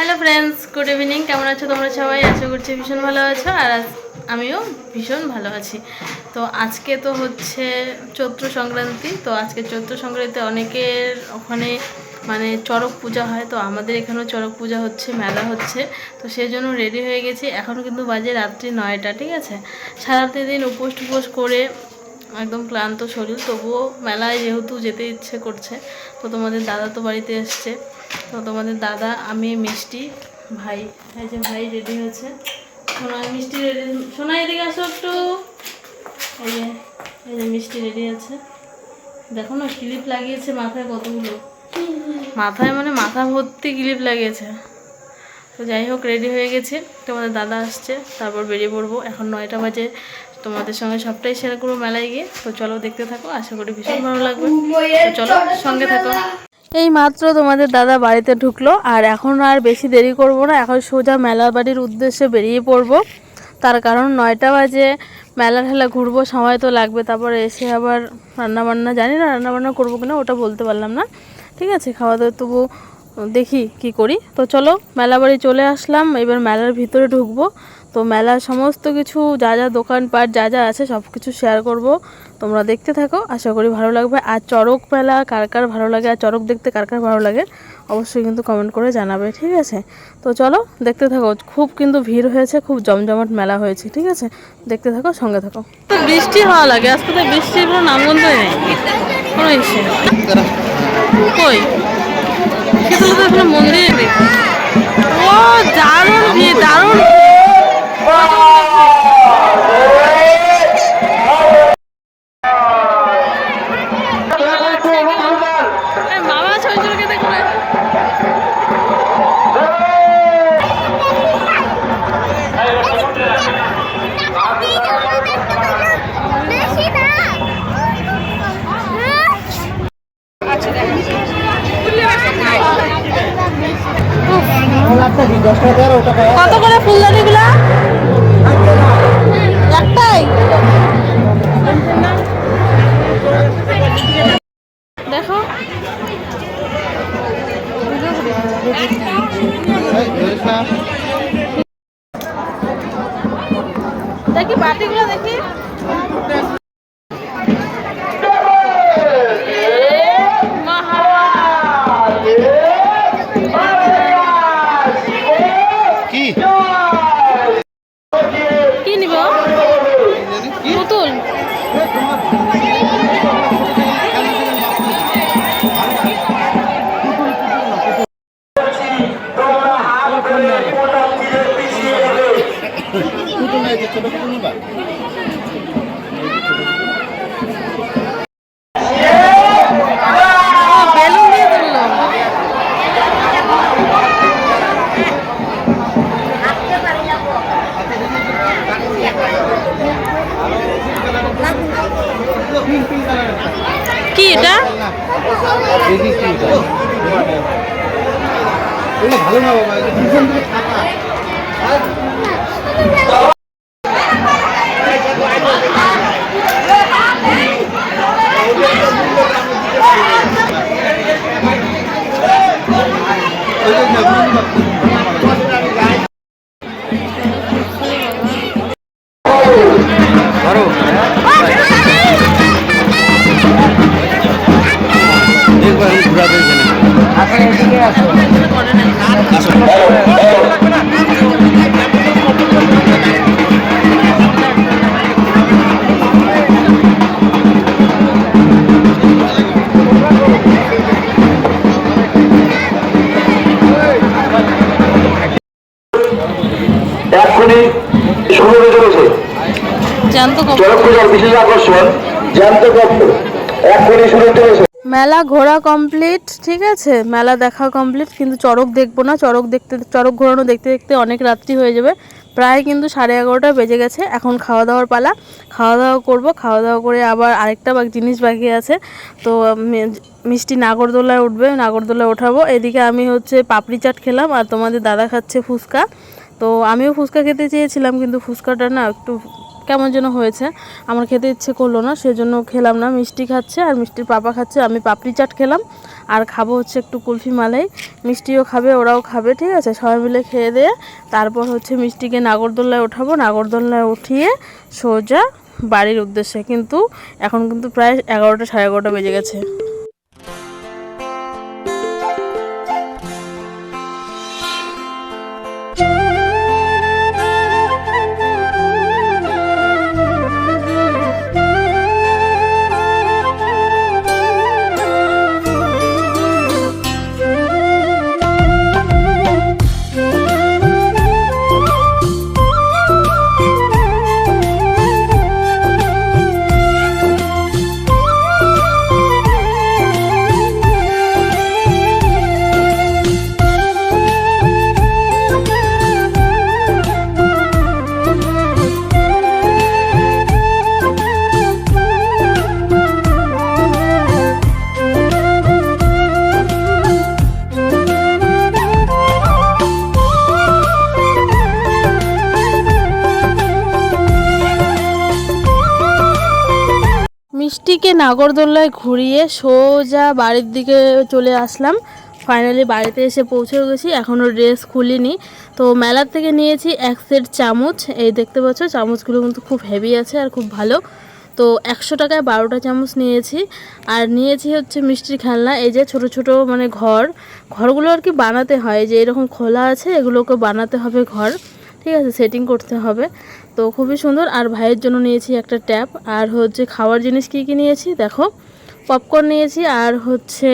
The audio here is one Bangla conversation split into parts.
হ্যালো ফ্রেন্ডস গুড ইভিনিং কেমন আছো তোমরা সবাই? আশা করছি ভীষণ ভালো আছো। আর আমিও ভীষণ ভালো আছি। তো আজকে তো হচ্ছে চৈত্র সংক্রান্তি। তো আজকে চৈত্র সংক্রান্তিতে অনেকের ওখানে মানে চড়ক পূজা হয়। তো আমাদের এখানেও চড়ক পূজা হচ্ছে, মেলা হচ্ছে। তো সেই জন্য রেডি হয়ে গেছি। এখন কিন্তু বাজে রাত্রি নয়টা, ঠিক আছে? সারাটি দিন উপোস টুপোস করে একদম ক্লান্ত শরীর, তবুও মেলায় যেহেতু যেতে ইচ্ছে করছে, তো তোমাদের দাদা তো বাড়িতে এসছে। তো তোমাদের দাদা, আমি, মিষ্টি, ভাই, এই যে ভাই রেডি হয়েছে। সোনাই, মিষ্টি রেডি সোনা এদিকে আসো একটু। এই যে এই যে মিষ্টি রেডি আছে। দেখো না, ক্লিপ লাগিয়েছে মাথায় কতগুলো। মাথায় মানে মাথা ভর্তি ক্লিপ লাগিয়েছে। তো যাই হোক রেডি হয়ে গেছে। তোমাদের দাদা আসছে, তারপর বেরিয়ে পড়ব। এখন নয়টা বাজে। তোমাদের সঙ্গে সবটাই শেয়ার করব মেলায় গিয়ে। তো চলো দেখতে থাকো আশা করি ভীষণ ভালো লাগবে। তো চলো সঙ্গে থাকো। এই মাত্র তোমাদের দাদা বাড়িতে ঢুকলো আর এখন আর বেশি দেরি করব না এখন সোজা মেলা বাড়ির উদ্দেশ্যে বেরিয়ে পড়ব। তার কারণ নয়টা বাজে মেলা ঠেলা ঘুরবো সময় তো লাগবে তারপর এসে আবার রান্নাবান্না জানি না রান্নাবান্না করব কিনা ওটা বলতে পারলাম না। ঠিক আছে খাওয়া দাওয়া তবু দেখি কি করি। তো চলো মেলা বাড়ি চলে আসলাম এবার মেলার ভিতরে ঢুকবো। তো মেলার সমস্ত কিছু, যা যা দোকানপাট, যা যা আছে সব কিছু শেয়ার করব। তোমরা দেখতে থাকো, আশা করি ভালো লাগবে। আর চড়ক মেলা, কার কার ভালো লাগে, আর চড়ক দেখতে কার কার ভালো লাগে, অবশ্যই কিন্তু কমেন্ট করে জানাবে, ঠিক আছে? তো চলো, দেখতে থাকো, খুব কিন্তু ভিড় হয়েছে, খুব জমজমাট মেলা হয়েছে, ঠিক আছে? দেখতে থাকো, সঙ্গে থাকো। তো বৃষ্টি হওয়া লাগে আজকে তো বৃষ্টির কোনো নামগন্ধই নেই। কোনো ইসে কই? তো মন্দিরে ও দারুণ ভিড় দারুণ এই মামা ছবি ছবি দেখবে বেশি না কত করে ফুলদানিগুলা? একটাই। কি এটা? ভালো না বাবা দেখব এখন ঘুরাবে এখানে এক্ষুনি বিশেষ আকর্ষণ জ্যান্ত গল্প শুরু মেলা ঘোরা কমপ্লিট ঠিক আছে? মেলা দেখা কমপ্লিট কিন্তু চড়ক দেখব না। চড়ক দেখতে চড়ক ঘোরানো দেখতে দেখতে অনেক রাত্রি হয়ে যাবে। প্রায় কিন্তু সাড়ে এগারোটা বেজে গেছে। এখন খাওয়া দাওয়ার পালা। খাওয়া দাওয়া করব। খাওয়া দাওয়া করে আবার আরেকটা বা জিনিস বাকি আছে। তো মি- মিষ্টি নাগরদোলায় উঠবে। নাগরদোলায় ওঠাবো। এদিকে আমি হচ্ছে পাপড়ি চাট খেলাম আর তোমাদের দাদা খাচ্ছে ফুচকা। তো আমিও ফুচকা খেতে চেয়েছিলাম কিন্তু ফুচকাটা না একটু কেমন যেন হয়েছে। আমার খেতে ইচ্ছে করল না, সেজন্য খেলাম না। মিষ্টি খাচ্ছে আর মিষ্টির পাপা খাচ্ছে, আমি পাপড়ি চাট খেলাম। আর খাব হচ্ছে একটু কুলফি মালাই। মিষ্টিও খাবে, ওরাও খাবে, ঠিক আছে? সবাই মিলে খেয়ে দিয়ে তারপর হচ্ছে মিষ্টিকে নাগরদোল্লায় ওঠাবো। নাগরদোল্লায় উঠিয়ে সোজা বাড়ির উদ্দেশ্যে। কিন্তু এখন কিন্তু প্রায় এগারোটা, সাড়ে এগারোটা বেজে গেছে। মিষ্টিকে নাগরদোল্লায় ঘুরিয়ে সোজা বাড়ির দিকে চলে আসলাম। ফাইনালি বাড়িতে এসে পৌঁছে গেছি এখনও ড্রেস খুলিনি। তো মেলার থেকে নিয়েছি এক সেট চামচ। এই দেখতে পাচ্ছ, চামচগুলো কিন্তু খুব হেভি আছে আর খুব ভালো। তো একশো টাকায় বারোটা চামচ নিয়েছি। আর নিয়েছি হচ্ছে মিষ্টির খেলনা, এই যে ছোট ছোট মানে ঘর। ঘরগুলো আর কি বানাতে হয় যে এরকম খোলা আছে, এগুলোকে বানাতে হবে ঘর। ঠিক আছে সেটিং করতে হবে। তো খুবই সুন্দর। আর ভাইয়ের জন্য নিয়েছি একটা ট্যাপ। আর হচ্ছে খাওয়ার জিনিস কী কী নিয়েছি? দেখো পপকর্ন নিয়েছি। আর হচ্ছে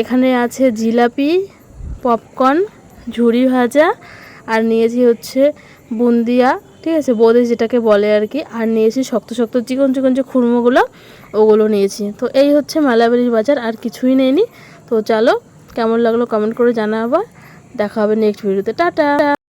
এখানে আছে জিলাপি পপকর্ন ঝুড়ি ভাজা। আর নিয়েছি হচ্ছে বুন্দিয়া, ঠিক আছে, বোঁদে যেটাকে বলে আর কি। আর নিয়েছি শক্ত শক্ত চিকন চিকন যে খুরমোগুলো, ওগুলো নিয়েছি। তো এই হচ্ছে মালাবাড়ির বাজার, আর কিছুই নেইনি। তো চলো, কেমন লাগল কমেন্ট করে জানাবা। দেখা হবে নেক্সট ভিডিওতে টাটা!